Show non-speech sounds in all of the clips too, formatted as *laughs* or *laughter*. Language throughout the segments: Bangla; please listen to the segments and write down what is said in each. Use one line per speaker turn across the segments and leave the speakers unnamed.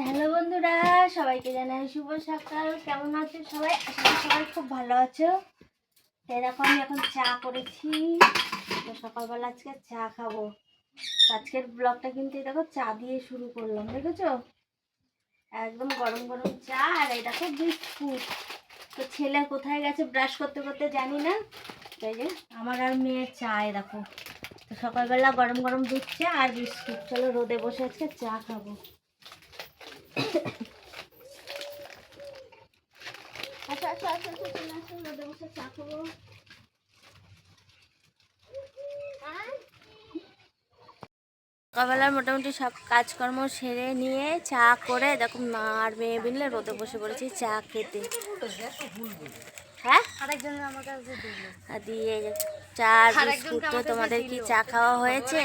হ্যালো বন্ধুরা, সবাইকে জানাই শুভ সকাল। কেমন আছো সবাই? করি সবাই খুব ভালো আছো। এরকম আমি এখন চা করেছি। তো সকালবেলা আজকে চা খাব। আজকের ব্লগটা কিন্তু দেখো, চা দিয়ে শুরু করলাম, দেখেছ? একদম গরম গরম চা আর এই দেখো বিস্কুট। তো ছেলে কোথায় গেছে ব্রাশ করতে করতে জানি না। তাই যে, আমার আর মেয়ের চা, এই দেখো। তো সকালবেলা গরম গরম দুধ চা আর বিস্কুট। চলো রোদে বসে আজকে চা খাব। আচ্ছা আচ্ছা আসো চলে আসুন বসে চা খাব সকালবেলা মোটামুটি সব কাজকর্ম সেরে নিয়ে চা করে দেখো মা আর মেয়ে বিনলে রোদে বসে পড়েছি চা খেতে হ্যাঁ? দিয়ে চা বিস্কুট তো তোমাদের কি চা খাওয়া হয়েছে?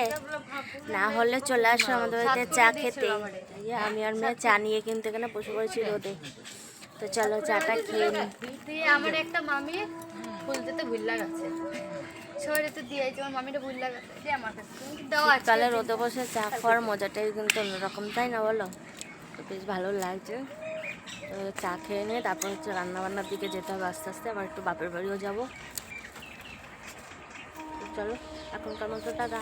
না। হলে চলে আসো আমাদের বাড়িতে চা খেতে। আমি আর মেয়ে চা নিয়ে কিন্তু এখানে বসে পড়েছি রোদে। তো চলো চাটা খেয়ে নিই।
আমার একটা মামি ফুল দিতে ভুল লাগাচ্ছে। শহরে তো দিয়ে আমার মামিটা ভুল লাগাচ্ছে। আমার কাছে দাও আছে।
রোদে বসে চা খাওয়ার মজাটাই কিন্তু অন্যরকম তাই না বলো? তো বেশ ভালো লাগছে। তো চা খেয়ে নিয়ে তারপর হচ্ছে রান্নাবান্নার দিকে যেতে হবে আস্তে আস্তে। আবার একটু বাপের বাড়িও যাব। চলো এখন এখনকার তো দাদা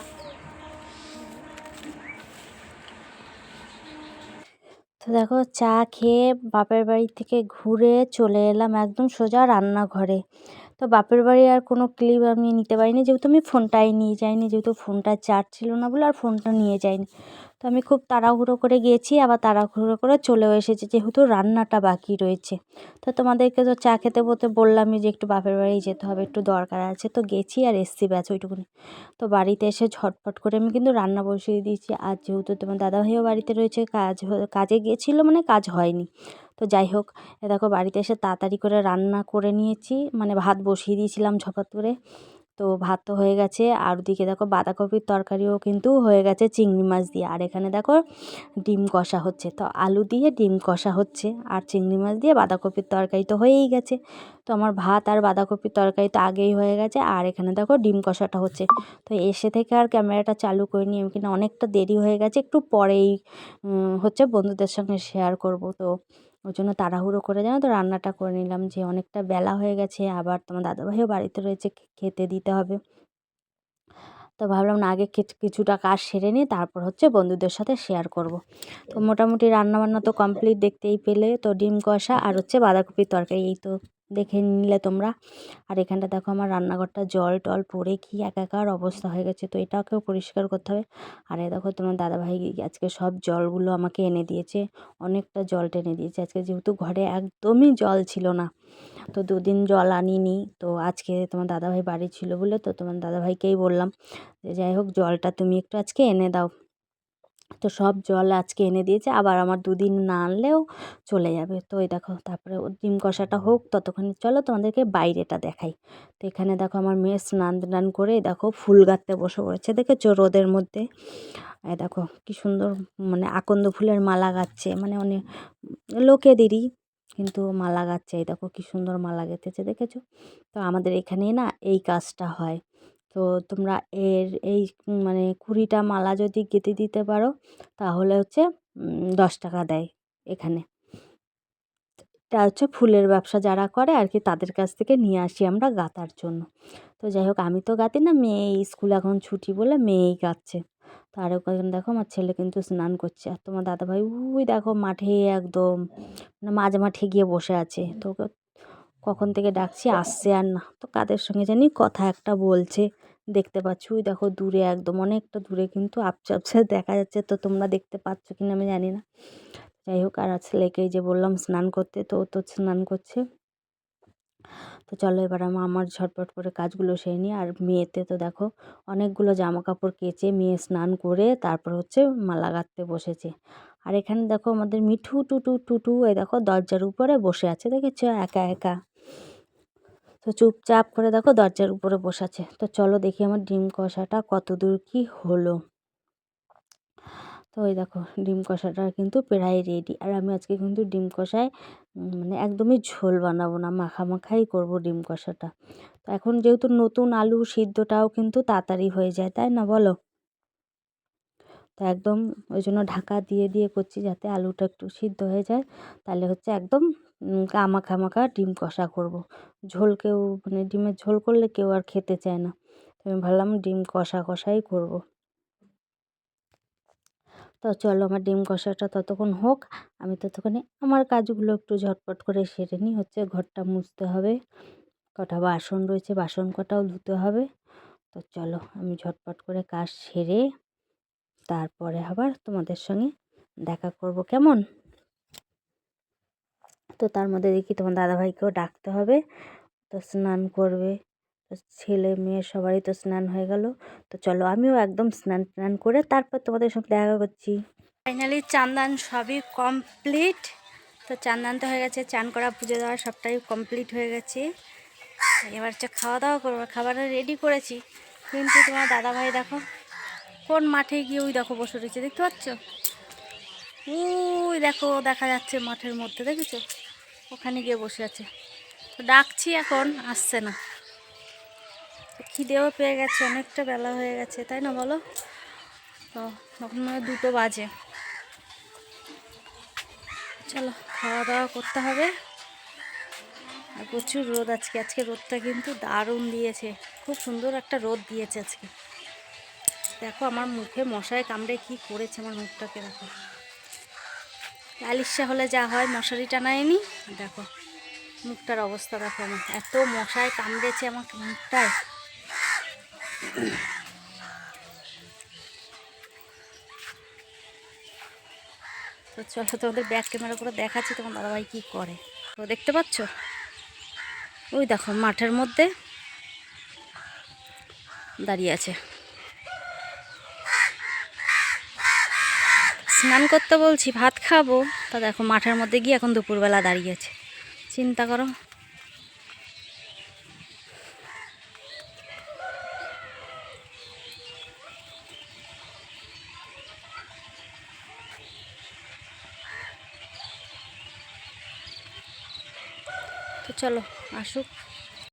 তো দেখো, চা খেয়ে বাপের বাড়ি থেকে ঘুরে চলে এলাম একদম সোজা রান্নাঘরে। তো বাপের বাড়ি আর কোনো ক্লিপ আমি নিতে পারিনি। যেহেতু আমি ফোনটাই নিয়ে যাইনি, যেহেতু ফোনটা চার্জ ছিল না বলে আর ফোনটা নিয়ে যাইনি। তো আমি খুব তাড়াহুড়ো করে গিয়েছি, আবার তাড়াহুড়ো করে চলেও এসেছি, যেহেতু রান্নাটা বাকি রয়েছে। তো তোমাদেরকে তো চা খেতে বলতে বললামই যে একটু বাপের বাড়ি যেতে হবে, একটু দরকার আছে। তো গেছি আর এসছি ব্যাচ ওইটুকুনি। তো বাড়িতে এসে ঝটপট করে আমি কিন্তু রান্না বসিয়ে দিয়েছি। আর যেহেতু তোমার দাদাভাইও বাড়িতে রয়েছে, কাজ কাজে গিয়েছিল মানে কাজ হয়নি। তো যাই হোক দেখো বাড়িতে এসে তাড়াতাড়ি করে রান্না করে নিয়েছি। মানে ভাত বসিয়ে দিয়েছিলাম ঝপাত করে তো ভাত তো হয়ে গেছে। আর ওদিকে দেখো বাঁধাকপির তরকারিও কিন্তু হয়ে গেছে চিংড়ি মাছ দিয়ে। আর এখানে দেখো ডিম কষা হচ্ছে। তো আলু দিয়ে ডিম কষা হচ্ছে। আর চিংড়ি মাছ দিয়ে বাঁধাকপির তরকারি তো হয়েই গেছে। তো আমার ভাত আর বাঁধাকপির তরকারি তো আগেই হয়ে গেছে। আর এখানে দেখো ডিম কষাটা হচ্ছে। তো এসে থেকে আর ক্যামেরাটা চালু করিনি। আমি কিনা অনেকটা দেরি হয়ে গেছে। একটু পরেই হচ্ছে বন্ধুদের সঙ্গে শেয়ার করব। তো ওই জন্য তাড়াহুড়ো করে জানো তো রান্নাটা করে নিলাম যে অনেকটা বেলা হয়ে গেছে, আবার তোমার দাদাভাইও বাড়িতে রয়েছে খেতে দিতে হবে। তো ভাবলাম না আগে কিছু- কিছুটা কাজ সেরে নিয়ে তারপর হচ্ছে বন্ধুদের সাথে শেয়ার করব। তো মোটামুটি রান্নাবান্না তো কমপ্লিট দেখতেই পেলে। তো ডিম কষা আর হচ্ছে বাঁধাকপির তরকারি, এই তো। দেখে নিলে তোমরা। আর এখানটা দেখো আমার রান্নাঘরটা জল টল পড়ে কি একাকার অবস্থা হয়ে গেছে, তো এটাকেও পরিষ্কার করতে হবে। আর এই দেখো তোমার দাদাভাই আজকে সব জলগুলো আমাকে এনে দিয়েছে, অনেকটা জল টেনে দিয়েছে। আজকে যেহেতু ঘরে একদমই জল ছিল না, তো দুদিন জল আনিনি, তো আজকে তোমার দাদাভাই বাড়ি ছিল বলে তো তোমার দাদাভাইকেই বললাম যে যাই হোক জলটা তুমি একটু আজকে এনে দাও। তো সব জল আজকে এনে দিয়েছে, আবার আমার দুদিন না আনলেও চলে যাবে। তো এই দেখো, তারপরে ডিম কষাটা হোক ততক্ষণ। চলো তোমাদেরকে বাইরেটা দেখাই। তো এখানে দেখো আমার মেয়ে স্নান টান করে দেখো ফুল গাঁথতে বসে পড়েছে। দেখেছ রোদের মধ্যে? এই দেখো কি সুন্দর মানে আকন্দ ফুলের মালা গাচ্ছে। মানে অনেক লোকেদেরই কিন্তু মালা গাচ্ছে। এই দেখো কি সুন্দর মালা গেঁথেছে, দেখেছ? তো আমাদের এখানে না এই কাজটা হয়। তো তোমরা এর এই মানে কুড়িটা মালা যদি গেঁথে দিতে পারো, তাহলে হচ্ছে দশ টাকা দেয় এখানে। এটা হচ্ছে ফুলের ব্যবসা যারা করে আর কি, তাদের কাছ থেকে নিয়ে আসি আমরা গাঁথার জন্য। তো যাই হোক, আমি তো গাঁথি না, মেয়ে স্কুল এখন ছুটি বলে মেয়েই গাঁথছে। তো আরও কয়েকজন, দেখো, আমার ছেলে কিন্তু স্নান করছে। আর তোমার দাদাভাই ওই দেখো, মাঠে একদম মানে মাঝ মাঠে গিয়ে বসে আছে। তো ওকে কখন থেকে ডাকছি, আসছে আর না। তো কাদের সঙ্গে জানি কথা একটা বলছে। দেখতে পাচ্ছ, ওই দেখো দূরে একদম অনেকটা দূরে কিন্তু আপচা আপচা *laughs* দেখা যাচ্ছে। তো তোমরা দেখতে পাচ্ছ কিনা আমি জানি না। যাই হোক, আর ছেলেকে যে বললাম স্নান করতে, তো তো স্নান করছে। তো চলো এবার আমি, আমার ঝটপট করে কাজগুলো সেরে নিই। আর মেয়েতে তো দেখো অনেকগুলো জামা কাপড় কেচে মেয়ে স্নান করে তারপর হচ্ছে মালা গাঁথতে বসেছে। আর এখানে দেখো আমাদের মিঠু টুটু টুটু, এই দেখো দরজার উপরে বসে আছে। দেখেছ? একা একা। তো চুপচাপ করে দেখো দরজার উপরে বসাছে তো চলো দেখি আমার ডিম কষাটা কত দূর কি হলো। তো ওই দেখো, ডিম কষাটা কিন্তু প্রায় রেডি আর আমি আজকে কিন্তু ডিম কষায় মানে একদমই ঝোল বানাবো না মাখা মাখাই করব ডিম কষাটা। তো এখন যেহেতু নতুন আলু সিদ্ধটাও কিন্তু তাড়াতাড়ি হয়ে যায়, তাই না বলো? তো একদম ওই জন্য ঢাকা দিয়ে দিয়ে করছি যাতে আলুটা একটু সিদ্ধ হয়ে যায়। তাহলে হচ্ছে একদম উম, মাখা মাখা ডিম কষা করব। ঝোল কেউ মানে ডিমের ঝোল করলে কেউ আর খেতে চায় না। তো আমি ভাবলাম ডিম কষা কষাই করব। তো চলো আমার ডিম কষাটা ততক্ষণ হোক। আমি ততক্ষণে আমার কাজগুলো একটু ঝটপট করে সেরে নিই। হচ্ছে ঘরটা মুছতে হবে। কটা বাসন রয়েছে বাসন কটাও ধুতে হবে। তো চলো আমি ঝটপট করে কাজ সেরে তারপরে আবার তোমাদের সঙ্গে দেখা করব, কেমন? তো তার মধ্যে দেখি তোমার দাদাভাইকেও ডাকতে হবে। তো স্নান করবে। তো ছেলে মেয়ে সবারই তো স্নান হয়ে গেল। তো চলো আমিও একদম স্নান টান করে তারপর তোমাদের সঙ্গে দেখা করছি। ফাইনালি চান্দান সবই কমপ্লিট তো চান্দান তো হয়ে গেছে, চান করা, পুজো দেওয়া সবটাই কমপ্লিট হয়ে গেছে। এবার হচ্ছে খাওয়া দাওয়া করব, খাবারটা রেডি করেছি। কিন্তু তোমার দাদাভাই দেখো কোন মাঠে গিয়ে ওই দেখো বসে রয়েছে, দেখতে পাচ্ছ? ওই দেখো, দেখা যাচ্ছে মাঠের মধ্যে, দেখেছ? ওখানে গিয়ে বসে আছে। ডাকছি এখন, আসছে না। খিদেও পেয়ে গেছে, অনেকটা বেলা হয়ে গেছে, তাই না বলো? তো তখন দুটো বাজে। চলো, খাওয়া দাওয়া করতে হবে। আর প্রচুর রোদ আজকে আজকে রোদটা কিন্তু দারুণ দিয়েছে। খুব সুন্দর একটা রোদ দিয়েছে আজকে। দেখো আমার মুখে মশায় কামড়ে কি করেছে আমার মুখটাকে, দেখো। আলিশা হলে যা হয়, মশারি টানায়নি। দেখো, মুখটার অবস্থা দেখো আমার। এত মশায় কামড়েছে আমার মুখটায়। তো চলো তোমাদের ব্যাক ক্যামেরা করে দেখাচ্ছি তোমার দাদাভাই কী করে। তো দেখতে পাচ্ছ? ওই দেখো, মাঠের মধ্যে দাঁড়িয়ে আছে। স্নান করতে বলছি, ভাত খাব। তা দেখো, মাঠের মধ্যে গিয়ে এখন দুপুরবেলা দাঁড়িয়ে আছে। চিন্তা করো। তো চলো, আসুক।